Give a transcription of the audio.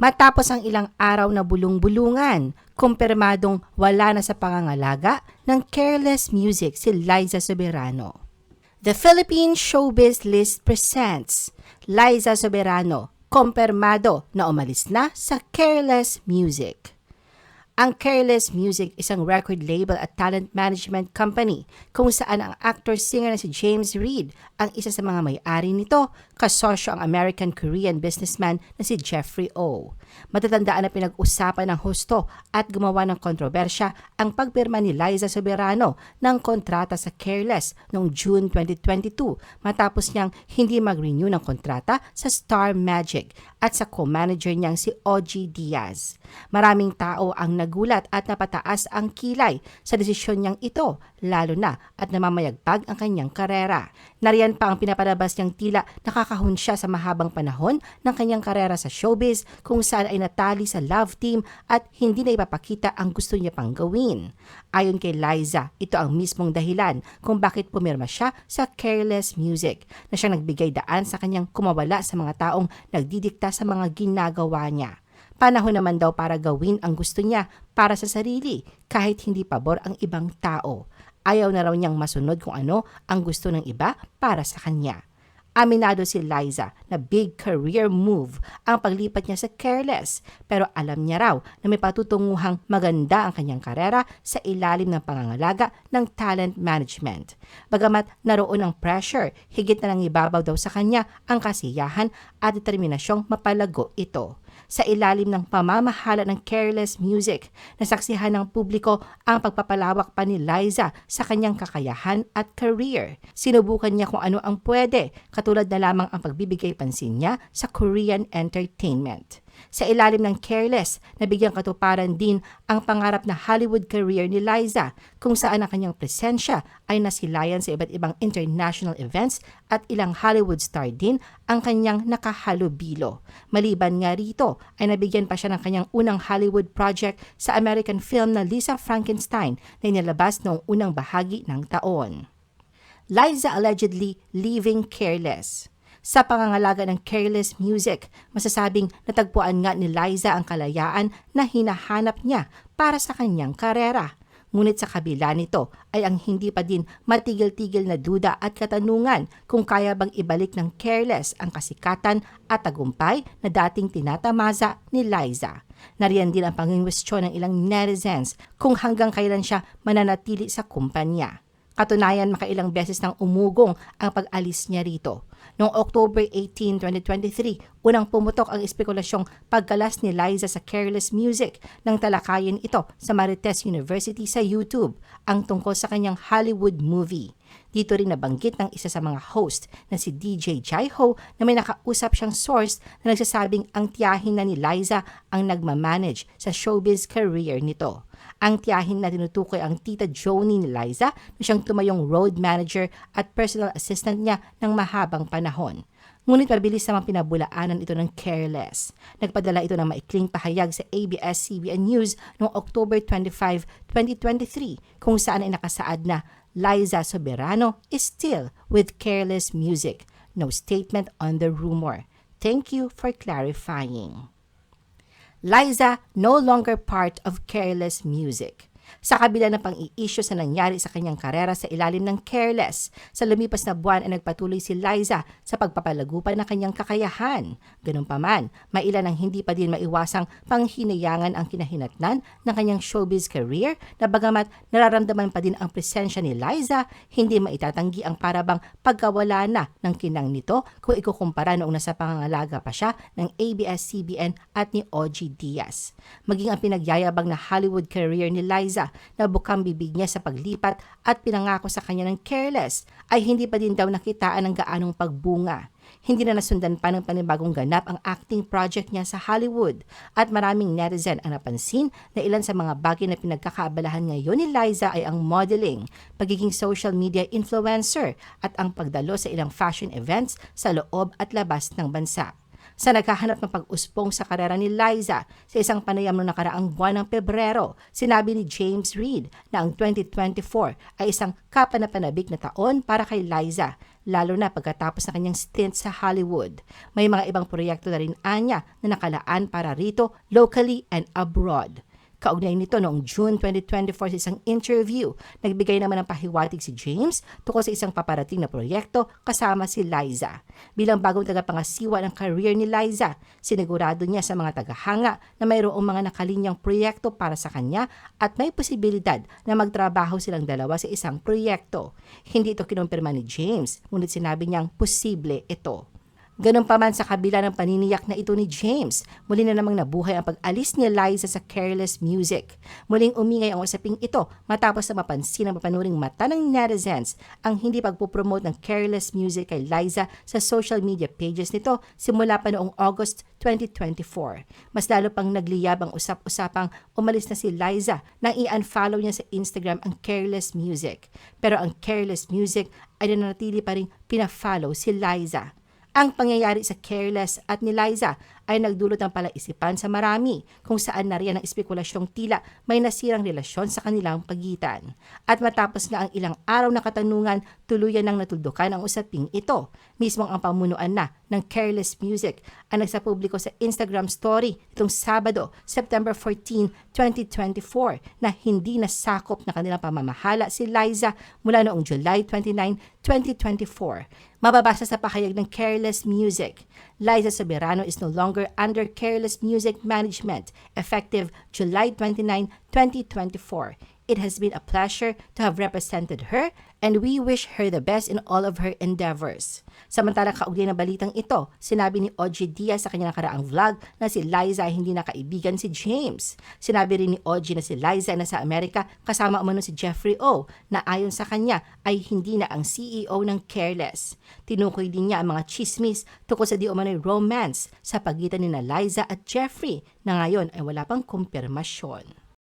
Matapos ang ilang araw na bulong-bulungan, kumpirmadong wala na sa pangangalaga ng careless music si Liza Soberano. The Philippine Showbiz List presents Liza Soberano, kumpirmado na umalis na sa careless music. Ang Careless Music isang record label at talent management company kung saan ang actor-singer na si James Reid ang isa sa mga may-ari nito, kasosyo ang American-Korean businessman na si Jeffrey O. Matatandaan na pinag-usapan ng husto at gumawa ng kontrobersya ang pagpirma ni Liza Soberano ng kontrata sa Careless noong June 2022 matapos niyang hindi mag-renew ng kontrata sa Star Magic at sa co-manager niyang si OG Diaz. Maraming tao ang nagulat at napataas ang kilay sa desisyon niyang ito, lalo na at namamayagpag ang kanyang karera. Nariyan pa ang pinapalabas niyang tila nakakahon siya sa mahabang panahon ng kanyang karera sa showbiz kung saan ay natali sa love team at hindi na ipapakita ang gusto niya pang gawin. Ayon kay Liza, ito ang mismong dahilan kung bakit pumirma siya sa Careless Music na siyang nagbigay daan sa kanyang kumawala sa mga taong nagdidikta sa mga ginagawa niya. Panahon naman daw para gawin ang gusto niya para sa sarili kahit hindi pabor ang ibang tao. Ayaw na raw niyang masunod kung ano ang gusto ng iba para sa kanya. Aminado si Liza na big career move ang paglipat niya sa Careless pero alam niya raw na may patutunguhang maganda ang kanyang karera sa ilalim ng pangangalaga ng talent management. Bagamat naroon ang pressure, higit na lang ibabaw daw sa kanya ang kasiyahan at determinasyong mapalago ito sa ilalim ng pamamahala ng careless music. Nasaksihan ng publiko ang pagpapalawak pa ni Liza sa kanyang kakayahan at career. Sinubukan niya kung ano ang pwede, katulad na lamang ang pagbibigay pansin niya sa Korean entertainment. Sa ilalim ng Careless, nabigyan katuparan din ang pangarap na Hollywood career ni Liza kung saan ang kanyang presensya ay nasilayan sa iba't ibang international events at ilang Hollywood star din ang kanyang nakahalubilo. Maliban nga rito ay nabigyan pa siya ng kanyang unang Hollywood project sa American film na Lisa Frankenstein na inilabas noong unang bahagi ng taon. Liza allegedly leaving careless. Sa pangangalaga ng careless music, masasabing natagpuan nga ni Liza ang kalayaan na hinahanap niya para sa kanyang karera. Ngunit sa kabila nito ay ang hindi pa din matigil-tigil na duda at katanungan kung kaya bang ibalik ng careless ang kasikatan at tagumpay na dating tinatamasa ni Liza. Nariyan din ang pangingwestiyon ng ilang netizens kung hanggang kailan siya mananatili sa kumpanya. Katunayan, makailang beses nang umugong ang pag-alis niya rito. Noong October 18, 2023, unang pumutok ang espekulasyong pagkalas ni Liza sa Careless Music nang talakayin ito sa Marites University sa YouTube ang tungkol sa kanyang Hollywood movie. Dito rin nabanggit ng isa sa mga host na si DJ Jaiho na may nakausap siyang source na nagsasabing ang tiyahin na ni Liza ang nagmamanage sa showbiz career nito. Ang tiyahin na tinutukoy ang tita Joni ni Liza na siyang tumayong road manager at personal assistant niya ng mahabang panahon. Ngunit mabilis namang pinabulaanan ito ng careless. Nagpadala ito ng maikling pahayag sa ABS-CBN News noong October 25, 2023 kung saan ay nakasaad na Liza Soberano is still with careless music. No statement on the rumor. Thank you for clarifying. Liza no longer part of careless music. Sa kabila ng pang-i-issue sa nangyari sa kanyang karera sa ilalim ng Careless, sa lumipas na buwan ay nagpatuloy si Liza sa pagpapalagupan ng kanyang kakayahan. Ganun pa man, mailan ang hindi pa din maiwasang panghinayangan ang kinahinatnan ng kanyang showbiz career na bagamat nararamdaman pa din ang presensya ni Liza, hindi maitatanggi ang parabang pagkawala na ng kinang nito kung ikukumpara noong nasa pangangalaga pa siya ng ABS-CBN at ni OG Diaz. Maging ang pinagyayabang na Hollywood career ni Liza Liza na bukang bibig niya sa paglipat at pinangako sa kanya ng careless ay hindi pa din daw nakitaan ng gaanong pagbunga. Hindi na nasundan pa ng panibagong ganap ang acting project niya sa Hollywood at maraming netizen ang napansin na ilan sa mga bagay na pinagkakaabalahan ngayon ni Liza ay ang modeling, pagiging social media influencer at ang pagdalo sa ilang fashion events sa loob at labas ng bansa sa naghahanap ng pag-uspong sa karera ni Liza sa isang panayam noong nakaraang buwan ng Pebrero. Sinabi ni James Reid na ang 2024 ay isang kapanapanabik na taon para kay Liza lalo na pagkatapos ng kanyang stint sa Hollywood. May mga ibang proyekto na rin anya na nakalaan para rito locally and abroad. Kaugnay nito noong June 2024 sa isang interview, nagbigay naman ng pahiwatig si James tungkol sa isang paparating na proyekto kasama si Liza. Bilang bagong tagapangasiwa ng career ni Liza, sinigurado niya sa mga tagahanga na mayroong mga nakalinyang proyekto para sa kanya at may posibilidad na magtrabaho silang dalawa sa isang proyekto. Hindi ito kinumpirma ni James, ngunit sinabi niyang posible ito. Ganun pa man sa kabila ng paniniyak na ito ni James, muli na namang nabuhay ang pag-alis ni Liza sa Careless Music. Muling umingay ang usaping ito matapos na mapansin ng mapanuring mata ng netizens ang hindi pagpupromote ng Careless Music kay Liza sa social media pages nito simula pa noong August 2024. Mas lalo pang nagliyab ang usap-usapang umalis na si Liza nang i-unfollow niya sa Instagram ang Careless Music. Pero ang Careless Music ay nanatili pa rin pina-follow si Liza. Ang pangyayari sa Careless at ni Liza ay nagdulot ng palaisipan sa marami kung saan nariyan ang espekulasyong tila may nasirang relasyon sa kanilang pagitan. At matapos nga ang ilang araw na katanungan, tuluyan nang natuldukan ang usaping ito. Mismong ang pamunuan na ng Careless Music ang nagsapubliko sa Instagram story itong Sabado, September 14, 2024 na hindi nasakop na kanilang pamamahala si Liza mula noong July 29, 2024. Mababasa sa pahayag ng Careless Music, Liza Soberano is no longer under Careless Music Management effective July 29, 2024. It has been a pleasure to have represented her and we wish her the best in all of her endeavors. Samantalang kaugnay na balitang ito, sinabi ni OG Diaz sa kanyang nakaraang vlog na si Liza ay hindi na kaibigan si James. Sinabi rin ni OG na si Liza na sa Amerika kasama umano si Jeffrey O na ayon sa kanya ay hindi na ang CEO ng Careless. Tinukoy din niya ang mga chismis tungkol sa di umano'y romance sa pagitan ni na Liza at Jeffrey na ngayon ay wala pang kumpirmasyon.